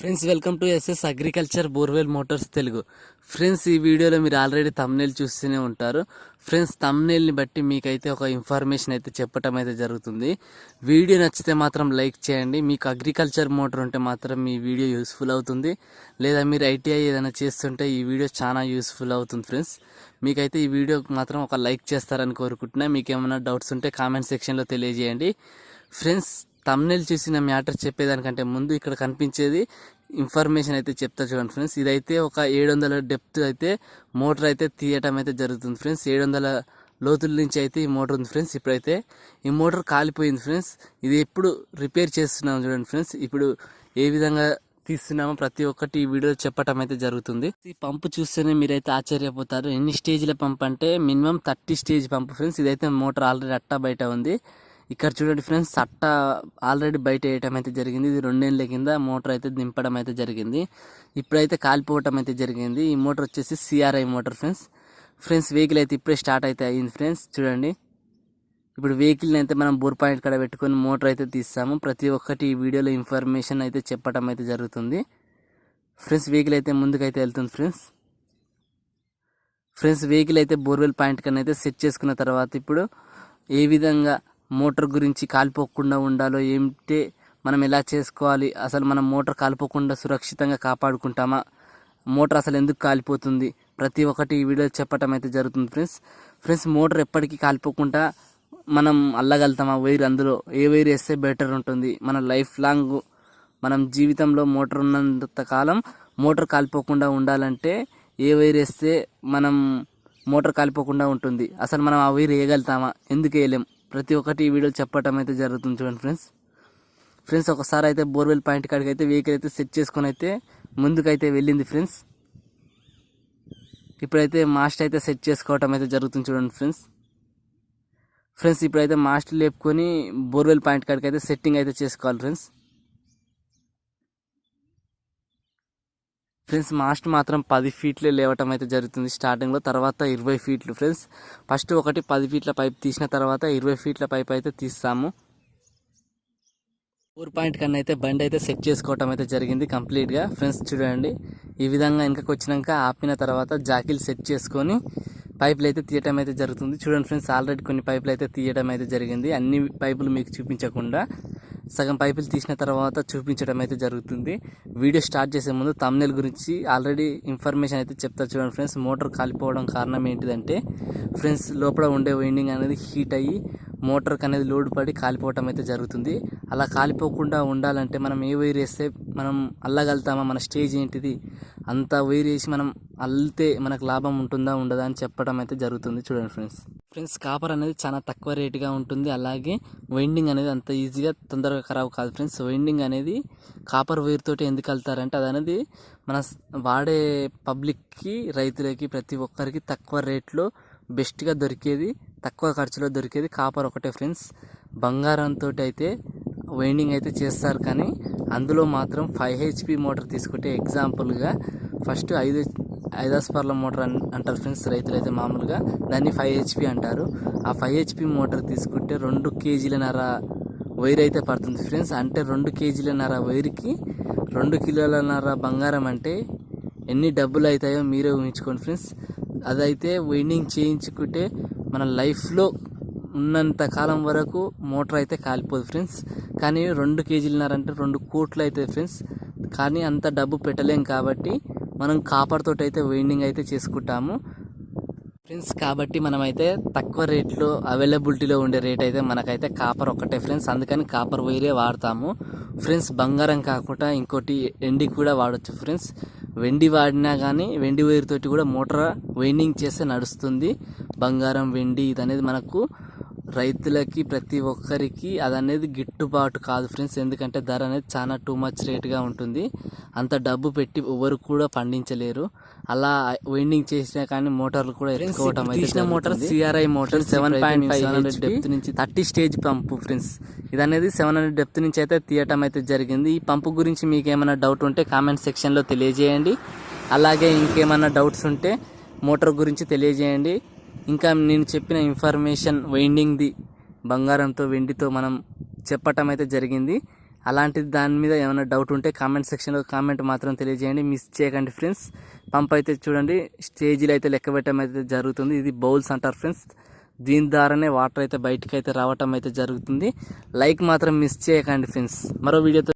Friends welcome to SS agriculture borewell motors Telugu friends ఈ వీడియోలో మీరు ఆల్రెడీ తమ్నేల్ చూస్తూనే ఉంటారు. ఫ్రెండ్స్ తమ్నేల్ని బట్టి మీకైతే ఒక ఇన్ఫర్మేషన్ అయితే చెప్పటం అయితే జరుగుతుంది. వీడియో నచ్చితే మాత్రం లైక్ చేయండి. మీకు అగ్రికల్చర్ మోటార్ ఉంటే మాత్రం మీ వీడియో యూస్ఫుల్ అవుతుంది. లేదా మీరు ఐటీఐ ఏదైనా చేస్తుంటే ఈ వీడియో చాలా యూస్ఫుల్ అవుతుంది ఫ్రెండ్స్ మీకైతే ఈ వీడియోకి మాత్రం ఒక లైక్ చేస్తారని కోరుకుంటున్నా. మీకు ఏమైనా డౌట్స్ ఉంటే కామెంట్ సెక్షన్లో తెలియజేయండి. ఫ్రెండ్స్ తమ్నెల్ చూసిన మ్యాటర్ చెప్పేదానికంటే ముందు ఇక్కడ కనిపించేది ఇన్ఫర్మేషన్ అయితే చెప్తా చూడండి ఫ్రెండ్స్. ఇదైతే ఒక ఏడు వందల డెప్త్ అయితే మోటార్ అయితే తీయటం అయితే జరుగుతుంది ఫ్రెండ్స్. ఏడు వందల లోతుల నుంచి అయితే ఈ మోటార్ ఉంది ఫ్రెండ్స్. ఇప్పుడైతే ఈ మోటార్ కాలిపోయింది ఫ్రెండ్స్. ఇది ఎప్పుడు రిపేర్ చేస్తున్నాం చూడండి ఫ్రెండ్స్. ఇప్పుడు ఏ విధంగా తీస్తున్నామో ప్రతి ఒక్కటి ఈ వీడియో చెప్పటం అయితే జరుగుతుంది. ఈ పంపు చూస్తేనే మీరైతే ఆశ్చర్యపోతారు. ఎన్ని స్టేజ్ల పంప్ అంటే minimum thirty stage pump friends. ఇదైతే మోటార్ ఆల్రెడీ అట్టా బయట ఉంది. ఇక్కడ చూడండి ఫ్రెండ్స్ సట్ట ఆల్రెడీ బయట వేయటం అయితే జరిగింది. ఇది రెండేళ్ళ కింద మోటార్ అయితే దింపడం అయితే జరిగింది. ఇప్పుడైతే కాలిపోవటం అయితే జరిగింది. ఈ మోటార్ వచ్చేసి CRI motor friends. Friends vehicle అయితే ఇప్పుడే స్టార్ట్ అయితే అయింది ఫ్రెండ్స్. చూడండి. ఇప్పుడు వెహికల్ని అయితే మనం బోర్ పాయింట్ కాడ పెట్టుకొని మోటార్ అయితే తీస్తాము. ప్రతి ఒక్కటి ఈ వీడియోలో ఇన్ఫర్మేషన్ అయితే చెప్పడం అయితే జరుగుతుంది. ఫ్రెండ్స్ వెహికల్ అయితే ముందుకైతే వెళ్తుంది ఫ్రెండ్స్. ఫ్రెండ్స్ వెహికల్ అయితే బోర్వెల్ పాయింట్ కన్నా అయితే సెట్ చేసుకున్న తర్వాత ఇప్పుడు ఏ విధంగా మోటార్ గురించి కాలిపోకుండా ఉండాలో ఏమిటే మనం ఎలా చేసుకోవాలి? అసలు మనం మోటార్ కాలిపోకుండా సురక్షితంగా కాపాడుకుంటామా? మోటార్ అసలు ఎందుకు కాలిపోతుంది? ప్రతి ఒక్కటి ఈ వీడియో చెప్పటం అయితే జరుగుతుంది ఫ్రెండ్స్. ఫ్రెండ్స్ మోటార్ ఎప్పటికీ కాలిపోకుండా మనం అల్లగలుగుతామా? వైర్ అందులో ఏ వైర్ వేస్తే బెటర్ ఉంటుంది? మన లైఫ్ లాంగ్ మనం జీవితంలో మోటార్ ఉన్నంత కాలం మోటార్ కాలిపోకుండా ఉండాలంటే ఏ వైర్ వేస్తే మనం మోటార్ కాలిపోకుండా ఉంటుంది? అసలు మనం ఆ వైర్ వేయగలుగుతామా? ఎందుకు వేయలేం? ప్రతి ఒక్కటి ఈ వీడియో చెప్పటం అయితే జరుగుతుంది చూడండి ఫ్రెండ్స్. ఫ్రెండ్స్ ఒకసారి అయితే బోర్వెల్ పాయింట్ కాడికి అయితే వెహికల్ అయితే సెట్ చేసుకొని అయితే ముందుకైతే వెళ్ళింది ఫ్రెండ్స్. ఇప్పుడైతే మాస్టర్ అయితే సెట్ చేసుకోవటం అయితే జరుగుతుంది చూడండి ఫ్రెండ్స్. ఫ్రెండ్స్ ఇప్పుడైతే మాస్టర్ లేపుకొని బోర్వెల్ పాయింట్ కాడికి అయితే సెట్టింగ్ అయితే చేసుకోవాలి ఫ్రెండ్స్. ఫ్రెండ్స్ మాస్ట్ మాత్రం పది ఫీట్లే లేవటం అయితే జరుగుతుంది స్టార్టింగ్లో తర్వాత ఇరవై ఫీట్లు ఫ్రెండ్స్ ఫస్ట్ ఒకటి పది ఫీట్ల పైప్ తీసిన తర్వాత ఇరవై ఫీట్ల పైప్ అయితే తీస్తాము. ఫోర్ పాయింట్ కన్నా అయితే బండి అయితే సెట్ చేసుకోవటం అయితే జరిగింది కంప్లీట్గా ఫ్రెండ్స్ చూడండి. ఈ విధంగా ఇంకా వచ్చినాక ఆపిన తర్వాత జాకీలు సెట్ చేసుకొని పైపులు అయితే తీయటం అయితే జరుగుతుంది. చూడండి ఫ్రెండ్స్ ఆల్రెడీ కొన్ని పైపులు అయితే తీయడం అయితే జరిగింది. అన్ని పైపులు మీకు చూపించకుండా. సగం పైపులు తీసిన తర్వాత చూపించడం అయితే జరుగుతుంది. వీడియో స్టార్ట్ చేసే ముందు తమ్నెల్ గురించి ఆల్రెడీ ఇన్ఫర్మేషన్ అయితే చెప్తా చూడండి ఫ్రెండ్స్ మోటార్ కాలిపోవడం కారణం ఏంటిదంటే ఫ్రెండ్స్ లోపల ఉండే వైండింగ్ అనేది హీట్ అయ్యి మోటార్కి అనేది లోడ్ పడి కాలిపోవటం అయితే జరుగుతుంది. అలా కాలిపోకుండా ఉండాలంటే మనం ఏ వైర్ వేస్తే మనం అల్లగలుగుతామా? మన స్టేజ్ ఏంటిది? అంత వైర్ వేసి మనం అల్లితే మనకు లాభం ఉంటుందా? ఉండదా? అని చెప్పడం అయితే జరుగుతుంది. చూడండి ఫ్రెండ్స్. ఫ్రెండ్స్ కాపర్ అనేది చాలా తక్కువ రేటుగా ఉంటుంది. అలాగే వైండింగ్ అనేది అంత ఈజీగా తొందరగా ఖరాబ్ కాదు ఫ్రెండ్స్. వైండింగ్ అనేది కాపర్ వైర్ తోటి ఎందుకు వెళ్తారంటే అది అనేది మన వాడే పబ్లిక్కి రైతులకి ప్రతి ఒక్కరికి తక్కువ రేట్లో బెస్ట్గా దొరికేది తక్కువ ఖర్చులో దొరికేది కాపర్ ఒకటే ఫ్రెండ్స్. బంగారంతో అయితే వైండింగ్ అయితే చేస్తారు కానీ అందులో మాత్రం ఫైవ్ హెచ్పి మోటార్ తీసుకుంటే ఎగ్జాంపుల్గా ఫస్ట్ ఐదు ఐదు స్పర్ల మోటార్ అన్ అంటారు ఫ్రెండ్స్ రైతులు అయితే మామూలుగా. దాన్ని ఫైవ్ హెచ్పి అంటారు. ఆ ఫైవ్ హెచ్పి మోటార్ తీసుకుంటే రెండు కేజీలన్నర వైర్ అయితే పడుతుంది ఫ్రెండ్స్. అంటే రెండు కేజీలన్నర వైర్కి రెండు కిలోలన్నర బంగారం అంటే ఎన్ని డబ్బులు అవుతాయో మీరే ఊహించుకోండి ఫ్రెండ్స్. అదైతే వైండింగ్ చేయించుకుంటే మన లైఫ్లో ఉన్నంత కాలం వరకు మోటార్ అయితే కాలిపోదు ఫ్రెండ్స్. కానీ రెండు కేజీలున్నారంటే రెండు కోట్లు అవుతుంది ఫ్రెండ్స్. కానీ అంత డబ్బు పెట్టలేం కాబట్టి మనం కాపర్తో అయితే వైండింగ్ అయితే చేసుకుంటాము. ఫ్రెండ్స్ కాబట్టి మనమైతే తక్కువ రేట్లో అవైలబిలిటీలో ఉండే రేట్ అయితే మనకైతే కాపర్ ఒక్కటే ఫ్రెండ్స్. అందుకని కాపర్ వైరే వాడతాము. ఫ్రెండ్స్ బంగారం కాకుండా ఇంకోటి ఎండి కూడా వాడచ్చు ఫ్రెండ్స్. వెండి వాడినా కానీ వెండి వైర్ తోటి కూడా మోటార్ వైండింగ్ చేస్తే నడుస్తుంది. బంగారం వెండి ఇది అనేది మనకు రైతులకి ప్రతి ఒక్కరికి అది అనేది గిట్టుబాటు కాదు ఫ్రెండ్స్. ఎందుకంటే ధర అనేది చాలా టూ మచ్ రేట్గా ఉంటుంది. అంత డబ్బు పెట్టి ఎవరు కూడా పండించలేరు. అలా వైండింగ్ చేసినా కానీ మోటార్లు కూడా ఎత్తుకోవటం అయితే motor CRI motor seven point five depth నుంచి థర్టీ స్టేజ్ పంపు ఫ్రెండ్స్ ఇది అనేది సెవెన్ హండ్రెడ్ డెప్త్ నుంచి అయితే తీయటం అయితే జరిగింది. ఈ పంపు గురించి మీకు ఏమైనా డౌట్ ఉంటే కామెంట్ సెక్షన్లో తెలియజేయండి. అలాగే ఇంకేమైనా డౌట్స్ ఉంటే మోటార్ గురించి తెలియజేయండి. ఇంకా నేను చెప్పిన ఇన్ఫర్మేషన్ వైండింగ్ది బంగారంతో వెండితో మనం చెప్పటం అయితే జరిగింది. అలాంటి దాని మీద ఏమైనా డౌట్ ఉంటే కామెంట్ సెక్షన్లో కామెంట్ మాత్రం తెలియజేయండి. మిస్ చేయకండి ఫ్రెండ్స్ పంప్ అయితే చూడండి స్టేజీలు అయితే లెక్క పెట్టడం అయితే జరుగుతుంది. ఇది బౌల్స్ అంటారు ఫ్రెండ్స్ దీని ద్వారానే వాటర్ అయితే బయటకు అయితే రావటం అయితే జరుగుతుంది. లైక్ మాత్రం మిస్ చేయకండి ఫ్రెండ్స్ మరో వీడియోతో